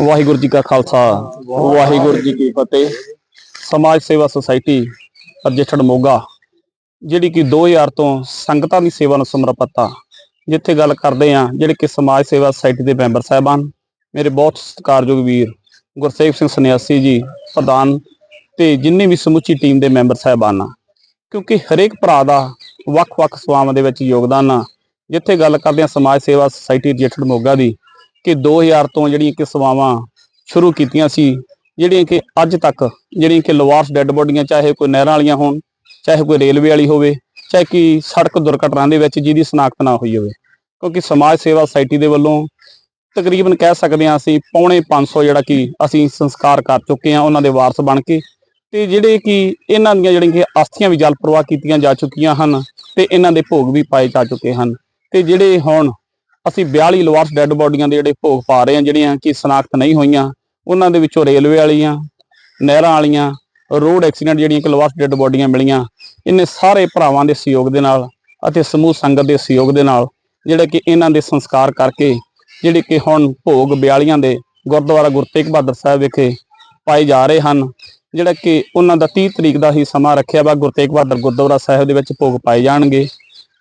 ਵਾਹਿਗੁਰੂ ਜੀ ਕਾ ਖਾਲਸਾ, ਵਾਹਿਗੁਰੂ ਜੀ ਕੀ ਫਤਿਹ। ਸਮਾਜ ਸੇਵਾ ਸੁਸਾਇਟੀ ਰਜਿਸਟਰਡ ਮੋਗਾ, ਜਿਹੜੀ ਕਿ 2000 ਤੋਂ ਸੰਗਤਾਂ ਦੀ ਸੇਵਾ ਨੂੰ ਸਮਰਪਿਤ ਆ। ਜਿੱਥੇ ਗੱਲ ਕਰਦੇ ਆ ਜਿਹੜੇ ਕਿ ਸਮਾਜ ਸੇਵਾ ਸੁਸਾਇਟੀ ਦੇ ਮੈਂਬਰ ਸਾਹਿਬਾਨ, ਮੇਰੇ ਬਹੁਤ ਸਤਿਕਾਰਯੋਗ ਵੀਰ ਗੁਰਸੇਵ ਸਿੰਘ ਸੰਨਿਆਸੀ ਜੀ, ਪ੍ਰਧਾਨ ਤੇ ਜਿੰਨੀ ਵੀ ਸਮੁੱਚੀ ਟੀਮ ਦੇ ਮੈਂਬਰ ਸਾਹਿਬਾਨ ਆ। ਕਿਉਂਕਿ ਹਰੇਕ ਭਰਾ ਦਾ ਵੱਖ-ਵੱਖ ਸੇਵਾਵਾਂ ਦੇ ਵਿੱਚ ਯੋਗਦਾਨ ਆ। ਜਿੱਥੇ ਗੱਲ ਕਰਦੇ ਆ ਸਮਾਜ ਸੇਵਾ ਸੁਸਾਇਟੀ ਰਜਿਸਟਰਡ ਮੋਗਾ ਦੀ ਕਿ 2000 ਤੋਂ ਜਿਹੜੀਆਂ ਕਿ ਸੇਵਾਵਾਂ ਸ਼ੁਰੂ ਕੀਤੀਆਂ ਸੀ, ਜਿਹੜੀਆਂ ਕਿ ਅੱਜ ਤੱਕ ਜਿਹੜੀਆਂ ਕਿ ਲਵਾਰਸ ਡੈੱਡ ਬੋਡੀਆਂ ਚਾਹੇ ਕੋਈ ਨਹਿਰਾਂ ਵਾਲੀਆਂ ਹੋਣ, ਚਾਹੇ ਕੋਈ ਰੇਲਵੇ ਵਾਲੀ ਹੋਵੇ, ਚਾਹੇ ਕਿ ਸੜਕ ਦੁਰਘਟਨਾ ਦੇ ਵਿੱਚ ਜਿਹਦੀ ਸਨਾਖਤ ਨਾ ਹੋਈ ਹੋਵੇ। ਕਿਉਂਕਿ ਸਮਾਜ ਸੇਵਾ ਸੁਸਾਇਟੀ ਦੇ ਵੱਲੋਂ ਤਕਰੀਬਨ ਕਹਿ ਸਕਦੇ ਹਾਂ ਅਸੀਂ ਪੌਣੇ 500 ਜਿਹੜਾ ਕਿ ਅਸੀਂ ਸੰਸਕਾਰ ਕਰ ਚੁੱਕੇ ਹਾਂ, ਉਹਨਾਂ ਦੇ ਵਾਰਸ ਬਣ ਕੇ। ਤੇ ਜਿਹੜੇ ਕਿ ਇਹਨਾਂ ਦੀਆਂ ਜਿਹੜੀਆਂ ਕਿ ਅਸਥੀਆਂ ਵੀ ਜਲ ਪ੍ਰਵਾਹ ਕੀਤੀਆਂ ਜਾ ਚੁੱਕੀਆਂ ਹਨ, ਤੇ ਇਹਨਾਂ ਦੇ ਭੋਗ ਵੀ ਪਾਏ ਜਾ ਚੁੱਕੇ ਹਨ। ਤੇ ਜਿਹੜੇ ਹੁਣ ਅਸੀਂ 42 ਲਵਾਰਸ ਡੈੱਡ ਬੋਡੀਆਂ ਦੇ ਜਿਹੜੇ ਭੋਗ ਪਾ ਰਹੇ ਹਾਂ, ਜਿਹੜੀਆਂ ਕਿ ਸਨਾਖਤ ਨਹੀਂ ਹੋਈਆਂ, ਉਹਨਾਂ ਦੇ ਵਿੱਚੋਂ ਰੇਲਵੇ ਵਾਲੀਆਂ, ਨਹਿਰਾਂ ਵਾਲੀਆਂ ਰੋਡ ਐਕਸੀਡੈਂਟ ਜਿਹੜੀਆਂ ਕਿ ਲਵਾਰਸ ਡੈੱਡ ਬੋਡੀਆਂ ਮਿਲੀਆਂ, ਇਹਨੇ ਸਾਰੇ ਭਰਾਵਾਂ ਦੇ ਸਹਿਯੋਗ ਦੇ ਨਾਲ ਅਤੇ ਸਮੂਹ ਸੰਗਤ ਦੇ ਸਹਿਯੋਗ ਦੇ ਨਾਲ ਜਿਹੜੇ ਕਿ ਇਹਨਾਂ ਦੇ ਸੰਸਕਾਰ ਕਰਕੇ ਜਿਹੜੇ ਕਿ ਹੁਣ ਭੋਗ 42 ਦੇ ਗੁਰਦੁਆਰਾ ਗੁਰੂ ਤੇਗ ਬਹਾਦਰ ਸਾਹਿਬ ਵਿਖੇ ਪਾਏ ਜਾ ਰਹੇ ਹਨ, ਜਿਹੜਾ ਕਿ ਉਹਨਾਂ ਦਾ 30 ਤਰੀਕ ਦਾ ਹੀ ਸਮਾਂ ਰੱਖਿਆ ਵਾ, ਗੁਰੂ ਤੇਗ ਬਹਾਦਰ ਗੁਰਦੁਆਰਾ ਸਾਹਿਬ ਦੇ ਵਿੱਚ ਭੋਗ ਪਾਏ ਜਾਣਗੇ।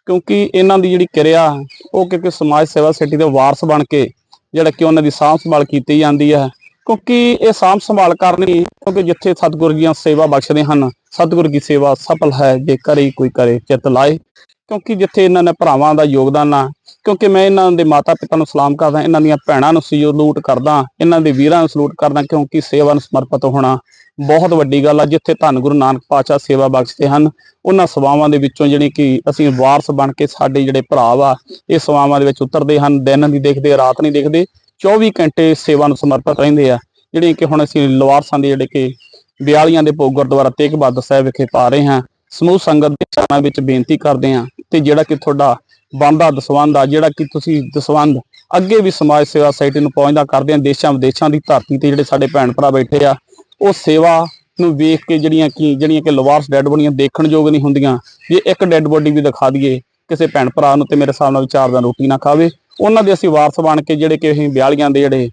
ਕਿਉਂਕਿ ਇਹਨਾਂ ਦੀ ਜਿਹੜੀ ਕਿਰਿਆ, ਉਹ ਕਿਉਂਕਿ ਸਮਾਜ ਸੇਵਾ ਸਿਟੀ ਦੇ ਵਾਰਸ ਬਣ ਕੇ ਜਿਹੜਾ ਕਿ ਉਹਨਾਂ ਦੀ ਸਾਂਭ ਸੰਭਾਲ ਕੀਤੀ ਜਾਂਦੀ ਹੈ। ਕਿਉਂਕਿ ਇਹ ਸਾਂਭ ਸੰਭਾਲ ਕਰਨੀ ਕਿਉਂਕਿ ਜਿੱਥੇ ਸਤਿਗੁਰ ਜੀਆਂ ਸੇਵਾ ਬਖਸ਼ਦੇ ਹਨ, ਸਤਿਗੁਰ ਦੀ ਸੇਵਾ ਸਫਲ ਹੈ ਜੇ ਕਰੇ ਕੋਈ ਕਰੇ, ਚਿੱਤ ਲਾਏ। ਕਿਉਂਕਿ ਜਿੱਥੇ ਇਹਨਾਂ ਨੇ ਭਰਾਵਾਂ ਦਾ ਯੋਗਦਾਨ ਆ ਕਿਉਂਕਿ ਮੈਂ ਇਹਨਾਂ ਦੇ ਮਾਤਾ ਪਿਤਾ ਨੂੰ ਸਲਾਮ ਕਰਦਾ, ਇਹਨਾਂ ਦੀਆਂ ਭੈਣਾਂ ਨੂੰ ਸਲੂਟ ਕਰਦਾ, ਇਹਨਾਂ ਦੇ ਵੀਰਾਂ ਨੂੰ ਸਲੂਟ ਕਰਦਾ, ਕਿਉਂਕਿ ਸੇਵਾ ਨੂੰ ਸਮਰਪਿਤ ਹੋਣਾ ਬਹੁਤ ਵੱਡੀ ਗੱਲ ਆ, ਜਿੱਥੇ ਧੰਨ ਗੁਰੂ ਨਾਨਕ ਪਾਤਸ਼ਾਹ ਸੇਵਾ ਬਖਸ਼ਦੇ ਹਨ, ਉਹਨਾਂ ਸੇਵਾਵਾਂ ਦੇ ਵਿੱਚੋਂ ਜਿਹੜੀ ਕਿ ਅਸੀਂ ਵਾਰਸ ਬਣ ਕੇ ਸਾਡੇ ਜਿਹੜੇ ਭਰਾ ਵਾ, ਇਹ ਸੇਵਾਵਾਂ ਦੇ ਵਿੱਚ ਉਤਰਦੇ ਹਨ, ਦਿਨ ਨਹੀਂ ਦੇਖਦੇ, ਰਾਤ ਨਹੀਂ ਦੇਖਦੇ 24 ਘੰਟੇ ਸੇਵਾ ਨੂੰ ਸਮਰਪਿਤ ਰਹਿੰਦੇ ਆ। ਜਿਹੜੀ ਕਿ ਹੁਣ ਅਸੀਂ ਲਵਾਰਸਾਂ ਦੇ ਜਿਹੜੇ ਕਿ 42 ਦੇ ਭੋਗ ਗੁਰਦੁਆਰਾ ਤੇਗ ਬਹਾਦਰ ਸਾਹਿਬ ਵਿਖੇ ਪਾ ਰਹੇ ਹਾਂ, ਸਮੂਹ ਸੰਗਤ ਦੇ ਚਰਨਾਂ ਵਿੱਚ ਬੇਨਤੀ ਕਰਦੇ ਹਾਂ ਤੇ ਜਿਹੜਾ ਕਿ ਤੁਹਾਡਾ ਬੰਦਾ ਦਸਵੰਦ ਆ, ਜਿਹੜਾ ਕਿ ਤੁਸੀਂ ਦਸਵੰਦ ਅੱਗੇ ਵੀ ਸਮਾਜ ਸੇਵਾ ਸੁਸਾਇਟੀ ਨੂੰ ਪਹੁੰਚਦਾ ਕਰਦੇ ਆ ਦੇਸ਼ਾਂ ਵਿਦੇਸ਼ਾਂ ਦੀ ਧਰਤੀ ਤੇ ਜਿਹੜੇ ਸਾਡੇ ਭੈਣ ਭਰਾ ਬੈਠੇ ਆ ਉਹ ਸੇਵਾ ਨੂੰ ਵੇਖ ਕੇ ਜਿਹੜੀਆਂ ਕਿ ਜਿਹੜੀਆਂ ਕਿ ਲਵਾਰਸ ਡੈੱਡ ਬੋਡੀਆਂ ਦੇਖਣ ਯੋਗ ਨਹੀਂ ਹੁੰਦੀਆਂ, ਜੇ ਇੱਕ ਡੈੱਡ ਬੋਡੀ ਵੀ ਦਿਖਾ ਦਈਏ, ਕਿਸੇ ਭੈਣ ਭਰਾ ਨੂੰ ਤੇ ਮੇਰੇ ਹਿਸਾਬ ਨਾਲ ਚਾਰ ਦਿਨ ਰੋਟੀ ਨਾ ਖਾਵੇ, ਉਹਨਾਂ ਦੇ ਅਸੀਂ ਵਾਰਸ ਬਣ ਕੇ ਜਿਹੜੇ ਕਿ ਅਸੀਂ ਵਿਆਲੀਆਂ ਦੇ ਜਿਹੜੇ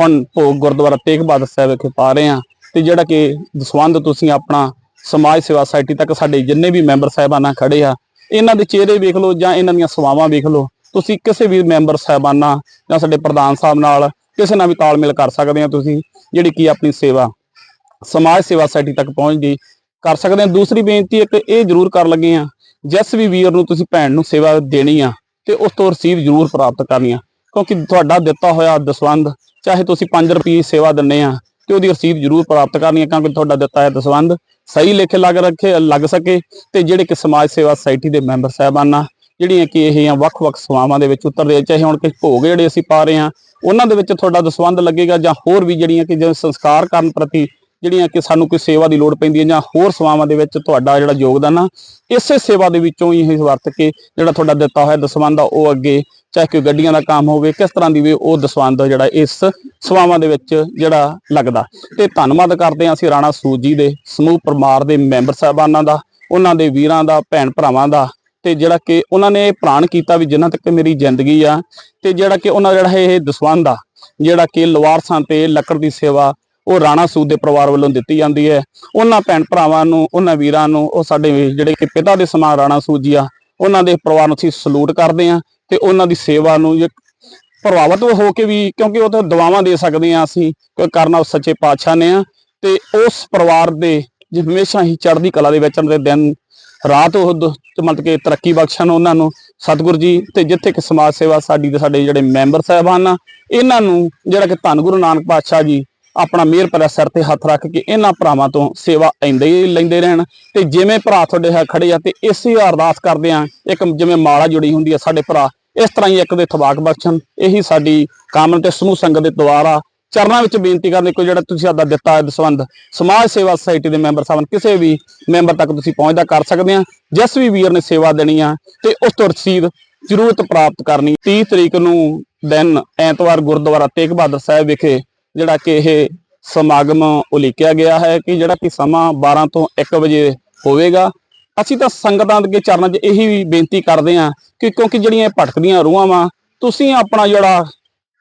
ਹੁਣ ਭੋਗ ਗੁਰਦੁਆਰਾ ਤੇਗ ਬਹਾਦਰ ਸਾਹਿਬ ਵਿਖੇ ਪਾ ਰਹੇ ਆ ਤੇ ਜਿਹੜਾ ਕਿ ਦਸਵੰਦ ਤੁਸੀਂ ਆਪਣਾ ਸਮਾਜ ਸੇਵਾ ਸੁਸਾਇਟੀ ਤੱਕ ਸਾਡੇ ਜਿੰਨੇ ਵੀ ਮੈਂਬਰ ਸਾਹਿਬਾਨਾਂ ਖੜੇ ਆ, ਇਹਨਾਂ ਦੇ ਚਿਹਰੇ ਵੇਖ ਲਓ ਜਾਂ ਇਹਨਾਂ ਦੀਆਂ ਸੇਵਾਵਾਂ ਵੇਖ ਲਓ, ਤੁਸੀਂ ਕਿਸੇ ਵੀ ਮੈਂਬਰ ਸਾਹਿਬਾਨਾਂ ਜਾਂ ਸਾਡੇ ਪ੍ਰਧਾਨ ਸਾਹਿਬ ਨਾਲ ਕਿਸੇ ਨਾਲ ਵੀ ਤਾਲਮੇਲ ਕਰ ਸਕਦੇ ਆ ਤੁਸੀਂ, ਜਿਹੜੀ ਕੀ ਆਪਣੀ ਸੇਵਾ ਸਮਾਜ ਸੇਵਾ ਸੁਸਾਇਟੀ ਤੱਕ ਪਹੁੰਚ ਪਹੁੰਚਦੀ ਕਰ ਸਕਦੇ ਆ ਦੂਸਰੀ ਬੇਨਤੀ ਇੱਕ ਇਹ ਜ਼ਰੂਰ ਕਰ ਲੱਗੇ ਆ ਜਿਸ ਵੀ ਵੀਰ ਨੂੰ ਤੁਸੀਂ ਭੈਣ ਨੂੰ ਸੇਵਾ ਦੇਣੀ ਆ ਤੇ ਉਸ ਤੋਂ ਰਸੀਦ ਜ਼ਰੂਰ ਪ੍ਰਾਪਤ ਕਰਨੀ ਆ। ਕਿਉਂਕਿ ਤੁਹਾਡਾ ਦਿੱਤਾ ਹੋਇਆ ਦਸਵੰਦ ਚਾਹੇ ਤੁਸੀਂ 5 ਰੁਪਏ ਸੇਵਾ ਦਿੰਨੇ ਆ ਤੇ ਉਹਦੀ ਰਸੀਦ ਜ਼ਰੂਰ ਪ੍ਰਾਪਤ ਕਰਨੀ ਆ ਕਿਉਂਕਿ ਤੁਹਾਡਾ ਦਿੱਤਾ ਹੋਇਆ ਦਸਵੰਦ ਸਹੀ ਲੇਖੇ ਲੱਗ ਰੱਖੇ ਲੱਗ ਸਕੇ ਤੇ ਜਿਹੜੇ ਕਿ ਸਮਾਜ ਸੇਵਾ ਸੁਸਾਇਟੀ ਦੇ ਮੈਂਬਰ ਸਾਹਿਬਾਨਾਂ ਜਿਹੜੀਆਂ ਕਿ ਇਹ ਆ ਵੱਖ-ਵੱਖ ਸੇਵਾਵਾਂ ਦੇ ਵਿੱਚ ਉਤਰਦੇ ਆ, ਚਾਹੇ ਹੁਣ ਕਿ ਭੋਗ ਜਿਹੜੇ ਅਸੀਂ ਪਾ ਰਹੇ ਆ ਉਹਨਾਂ ਦੇ ਵਿੱਚ ਤੁਹਾਡਾ ਦਸਵੰਦ ਲੱਗੇਗਾ ਜਾਂ ਹੋਰ ਵੀ ਜਿਹੜੀਆਂ ਕਿ ਜਿਵੇਂ ਸੰਸਕਾਰ ਕਰਨ ਪ੍ਰਤੀ ਜਿਹੜੀਆਂ ਕਿ ਸਾਨੂੰ ਕੋਈ ਸੇਵਾ ਦੀ ਲੋੜ ਪੈਂਦੀ ਹੈ ਜਾਂ ਹੋਰ ਸੇਵਾਵਾਂ ਦੇ ਵਿੱਚ ਤੁਹਾਡਾ ਜਿਹੜਾ ਯੋਗਦਾਨ ਆ, ਇਸੇ ਸੇਵਾ ਦੇ ਵਿੱਚੋਂ ਹੀ ਇਹ ਵਰਤ ਕੇ ਜਿਹੜਾ ਤੁਹਾਡਾ ਦਿੱਤਾ ਹੋਇਆ ਦਸਵੰਦ ਆ, ਉਹ ਅੱਗੇ ਚਾਹੇ ਕੋਈ ਗੱਡੀਆਂ ਦਾ ਕੰਮ ਹੋਵੇ, ਕਿਸ ਤਰ੍ਹਾਂ ਦੀ ਵੀ ਉਹ ਦਸਵੰਦ ਜਿਹੜਾ ਇਸ ਸੇਵਾਵਾਂ ਦੇ ਵਿੱਚ ਜਿਹੜਾ ਲੱਗਦਾ। ਤੇ ਧੰਨਵਾਦ ਕਰਦੇ ਹਾਂ ਅਸੀਂ ਰਾਣਾ ਸੂਦ ਜੀ ਦੇ, ਸਮੂਹ ਪਰਿਵਾਰ ਦੇ ਮੈਂਬਰ ਸਾਹਿਬਾਨਾਂ ਦਾ, ਉਹਨਾਂ ਦੇ ਵੀਰਾਂ ਦਾ, ਭੈਣ ਭਰਾਵਾਂ ਦਾ, ਤੇ ਜਿਹੜਾ ਕਿ ਉਹਨਾਂ ਨੇ ਪ੍ਰਾਣ ਕੀਤਾ ਵੀ ਜਿੰਨਾ ਤੱਕ ਮੇਰੀ ਜ਼ਿੰਦਗੀ ਆ, ਤੇ ਜਿਹੜਾ ਕਿ ਉਹਨਾਂ ਜਿਹੜਾ ਇਹ ਦਸਵੰਦ ਆ, ਜਿਹੜਾ ਕਿ ਲਵਾਰਸਾਂ ਤੇ ਲੱਕੜ ਦੀ ਸੇਵਾ ਉਹ ਰਾਣਾ ਸੂਦ ਦੇ ਪਰਿਵਾਰ ਵੱਲੋਂ ਦਿੱਤੀ ਜਾਂਦੀ ਹੈ। ਉਹਨਾਂ ਭੈਣ ਭਰਾਵਾਂ ਨੂੰ, ਉਹਨਾਂ ਵੀਰਾਂ ਨੂੰ, ਉਹ ਸਾਡੇ ਜਿਹੜੇ ਕਿ ਪਿਤਾ ਦੇ ਸਮਾਨ ਰਾਣਾ ਸੂਦ ਜੀ ਆ, ਉਹਨਾਂ ਦੇ ਪਰਿਵਾਰ ਨੂੰ ਅਸੀਂ ਸਲੂਟ ਕਰਦੇ ਆ ਤੇ ਉਹਨਾਂ ਦੀ ਸੇਵਾ ਨੂੰ ਜੇ ਪ੍ਰਭਾਵਿਤ ਹੋ ਕੇ ਵੀ, ਕਿਉਂਕਿ ਉਹ ਤਾਂ ਦੁਆਵਾਂ ਦੇ ਸਕਦੇ ਆ ਅਸੀਂ ਕਿ ਕਰਨਾ ਉਹ ਸੱਚੇ ਪਾਤਸ਼ਾਹ ਨੇ ਆ। ਤੇ ਉਸ ਪਰਿਵਾਰ ਦੇ ਜੇ ਹਮੇਸ਼ਾ ਹੀ ਚੜ੍ਹਦੀ ਕਲਾ ਦੇ ਵਿੱਚ ਉਹਨਾਂ ਦੇ ਦਿਨ, ਰਾਤ ਉਹ ਮਤਲਬ ਕਿ ਤਰੱਕੀ ਬਖਸ਼ਣ ਉਹਨਾਂ ਨੂੰ, ਸਤਿਗੁਰੂ ਜੀ, ਤੇ ਜਿੱਥੇ ਕਿ ਸਮਾਜ ਸੇਵਾ ਸਾਡੀ ਤੇ ਸਾਡੇ ਜਿਹੜੇ ਮੈਂਬਰ ਸਾਹਿਬਾਨ ਆ, ਇਹਨਾਂ ਨੂੰ ਜਿਹੜਾ ਕਿ ਧੰਨ ਗੁਰੂ ਨਾਨਕ ਪਾਤਸ਼ਾਹ ਜੀ ਆਪਣਾ ਮਿਹਰ ਭਰਿਆ ਸਿਰ ਤੇ ਹੱਥ ਰੱਖ ਕੇ ਇਹਨਾਂ ਭਰਾਵਾਂ ਤੋਂ ਸੇਵਾ ਲੈਂਦੇ ਹੀ ਲੈਂਦੇ ਰਹਿਣ। ਤੇ ਜਿਵੇਂ ਭਰਾ ਤੁਹਾਡੇ ਹੈ ਖੜੇ ਆ, ਤੇ ਇਸੇ ਅਰਦਾਸ ਕਰਦੇ ਆ, ਇੱਕ ਜਿਵੇਂ ਮਾਲਾ ਜੁੜੀ ਹੁੰਦੀ ਆ ਸਾਡੇ ਭਰਾ, ਇਸ ਤਰ੍ਹਾਂ ਹੀ ਇੱਕ ਦੇ ਥਵਾਕ ਬਖਸ਼ਣ। ਇਹੀ ਸਾਡੀ ਕਾਮਨ ਤੇ ਸਮੂਹ ਸੰਗਤ ਦੇ ਦੁਆਰਾ ਚਰਨਾਂ ਵਿੱਚ ਬੇਨਤੀ ਕਰਦੇ ਕੋਈ ਜਿਹੜਾ ਤੁਸੀਂ ਸਾਡਾ ਦਿੱਤਾ ਹੈ ਦਸਵੰਦ ਸਮਾਜ ਸੇਵਾ ਸੁਸਾਇਟੀ ਦੇ ਮੈਂਬਰ ਸਾਹਿਬਾਨ ਕਿਸੇ ਵੀ ਮੈਂਬਰ ਤੱਕ ਤੁਸੀਂ ਪਹੁੰਚਦਾ ਕਰ ਸਕਦੇ ਆ। ਜਿਸ ਵੀ ਵੀਰ ਨੇ ਸੇਵਾ ਦੇਣੀ ਆ, ਤੇ ਉਸ ਤੋਂ ਰਸੀਦ ਜ਼ਰੂਰਤ ਪ੍ਰਾਪਤ ਕਰਨੀ। 30 ਤਰੀਕ ਨੂੰ ਦਿਨ ਐਤਵਾਰ ਗੁਰਦੁਆਰਾ ਤੇਗ ਬਹਾਦਰ ਸਾਹਿਬ ਵਿਖੇ ਜਿਹੜਾ ਕਿ ਇਹ ਸਮਾਗਮ ਉਲੀਕਿਆ ਗਿਆ ਹੈ ਕਿ ਜਿਹੜਾ ਕਿ ਸਮਾਂ 12 ਤੋਂ 1 ਵਜੇ ਹੋਵੇਗਾ। ਅਸੀਂ ਤਾਂ ਸੰਗਤਾਂ ਦੇ ਚਰਨਾਂ 'ਚ ਇਹੀ ਬੇਨਤੀ ਕਰਦੇ ਹਾਂ ਕਿ ਕਿਉਂਕਿ ਜਿਹੜੀਆਂ ਭਟਕਦੀਆਂ ਰੂਹਾਂ ਵਾ, ਤੁਸੀਂ ਆਪਣਾ ਜਿਹੜਾ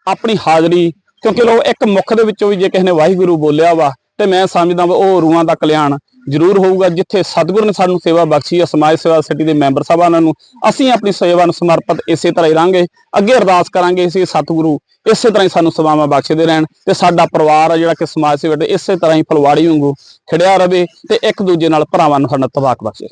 ਆਪਣੀ ਹਾਜ਼ਰੀ, ਕਿਉਂਕਿ ਲੋ ਇੱਕ ਮੁੱਖ ਦੇ ਵਿੱਚੋਂ ਵੀ ਜੇ ਕਿਸੇ ਨੇ ਵਾਹਿਗੁਰੂ ਬੋਲਿਆ ਵਾ ਤੇ ਮੈਂ ਸਮਝਦਾ ਵਾ ਉਹ ਰੂਹਾਂ ਦਾ ਕਲਿਆਣ ਜ਼ਰੂਰ ਹੋਊਗਾ, ਜਿੱਥੇ ਸਤਿਗੁਰ ਨੇ ਸਾਨੂੰ ਸੇਵਾ ਬਖਸ਼ੀ ਹੈ ਸਮਾਜ ਸੇਵਾ ਸਿਟੀ ਦੇ ਮੈਂਬਰ ਸਾਹਿਬਾਨਾਂ ਨੂੰ, ਅਸੀਂ ਆਪਣੀ ਸੇਵਾ ਨੂੰ ਸਮਰਪਿਤ ਇਸੇ ਤਰ੍ਹਾਂ ਹੀ ਰਾਂਗੇ ਅੱਗੇ ਅਰਦਾਸ ਕਰਾਂਗੇ ਅਸੀਂ ਸਤਿਗੁਰੂ ਇਸੇ ਤਰ੍ਹਾਂ ਹੀ ਸਾਨੂੰ ਸੇਵਾਵਾਂ ਬਖਸ਼ਦੇ ਰਹਿਣ ਤੇ ਸਾਡਾ ਪਰਿਵਾਰ ਆ ਜਿਹੜਾ ਕਿ ਸਮਾਜ ਸੇਵਾ ਦੇ ਇਸੇ ਤਰ੍ਹਾਂ ਹੀ ਫਲਵਾੜੀ ਵਾਂਗੂ ਖੜਿਆ ਰਵੇ ਤੇ ਇੱਕ ਦੂਜੇ ਨਾਲ ਭਰਾਵਾਂ ਨੂੰ ਸਾਡਾ ਤਬਾਕ ਬਖਸ਼ੇ।